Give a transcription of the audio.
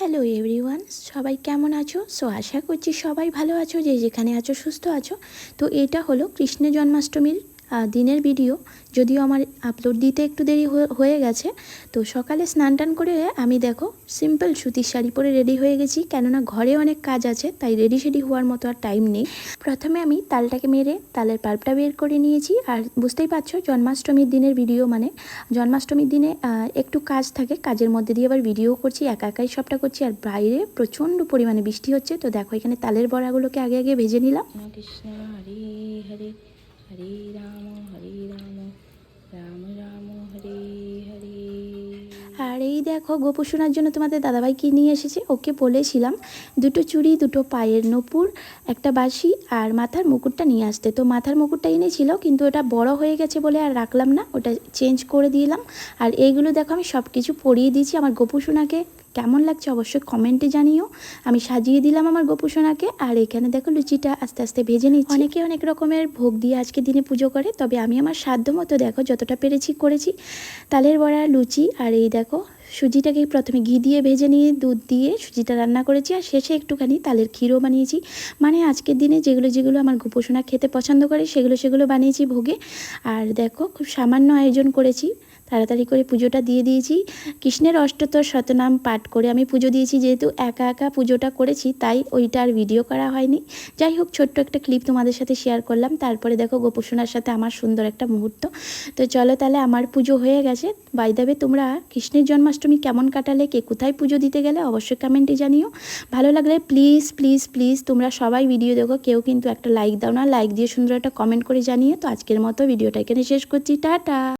Hello everyone, সবাই কেমন আছো? সো, আশা করছি সবাই ভালো আছো, যে যেখানে আছো সুস্থ আছো। তো, এটা হলো কৃষ্ণ জন্মাষ্টমীর দিনের ভিডিও যদিও আমার আপলোড দিতে একটু দেরি হয়ে- গেছে, তো সকালে স্নান টান করে আমি দেখো সিম্পল সুতির শাড়ি পরে রেডি হয়ে গেছি, কেননা ঘরে অনেক কাজ আছে, তাই রেডি সেডি হওয়ার মতো আর টাইম নেই। প্রথমে আমি তালটাকে মেরে তালের পাল্পটা বের করে নিয়েছি, আর বুঝতেই পারছ জন্মাষ্টমীর দিনের ভিডিও মানে জন্মাষ্টমীর দিনে একটু কাজ থাকে, কাজের মধ্যে দিয়ে আবার ভিডিও করছি, একা একাই সবটা করছি, আর বাইরে প্রচণ্ড পরিমাণে বৃষ্টি হচ্ছে, তো দেখো এখানে তালের বড়াগুলোকে আগে আগে ভেজে নিলাম। কৃষ্ণ হরে হরে। হরে রাম হরে রাম রাম রাম, হরে হরে। আর এই দেখো, গোপু শোনার জন্য তোমাদের দাদাভাই কি নিয়ে এসেছে? ওকে বলেছিলাম, দুটো চুড়ি, দুটো পায়ের নপুর, একটা বাঁশি আর মাথার মুকুটটা নিয়ে আসতে। তো মাথার মুকুটটা এনেছিল, কিন্তু ওটা বড় হয়ে গেছে বলে আর রাখলাম না, ওটা চেঞ্জ করে দিলাম। আর এইগুলো দেখো, আমি সব কিছু পরিয়ে দিয়েছি আমার গোপু কেমন লাগছে অবশ্যই কমেন্টে জানিও। আমি সাজিয়ে দিলাম আমার গোপু সোনাকে। আর এখানে দেখো লুচিটা আস্তে আস্তে ভেজে নিচ্ছি। অনেকে অনেক রকমের ভোগ দিয়ে আজকে দিনে পুজো করে, তবে আমি আমার সাধ্য মতো দেখো যতটা পেরেছি করেছি। তালের বড়া, লুচি আর এই দেখো সুজিটাকে প্রথমে ঘি দিয়ে ভেজে নিয়ে দুধ দিয়ে সুজিটা রান্না করেছি আর শেষে একটুখানি তালের ক্ষীরও বানিয়েছি। মানে আজকের দিনে যেগুলো যেগুলো আমার গোপোষণা খেতে পছন্দ করে সেগুলো সেগুলো বানিয়েছি ভোগে। আর দেখো খুব সামান্য আয়োজন করেছি। তাড়াতাড়ি করে পুজোটা দিয়ে দিয়েছি। কৃষ্ণের অষ্টতর শতনাম পাঠ করে আমি পুজো দিয়েছি, যেহেতু একা একা পুজোটা করেছি, তাই ওইটা আর ভিডিও করা হয়নি। যাই হোক, ছোট্ট একটা ক্লিপ তোমাদের সাথে শেয়ার করলাম। তারপরে দেখো গোপোষণার সাথে আমার সুন্দর একটা মুহূর্ত। তো চলো তাহলে আমার পুজো হয়ে গেছে। বাইদাবে তোমরা কৃষ্ণের জন্মাষ্টমী কেমন কাটালে, কে কোথায় পুজো দিতে গেলে অবশ্যই কমেন্টে জানিও। ভালো লাগলে প্লিজ প্লিজ প্লিজ তোমরা সবাই ভিডিও দেখো। কেউ কিন্তু একটা লাইক দাও না লাইক দিয়ে সুন্দর একটা কমেন্ট করে জানিয়ে তো আজকের মতো ভিডিওটা এখানে শেষ করছি। টাটা!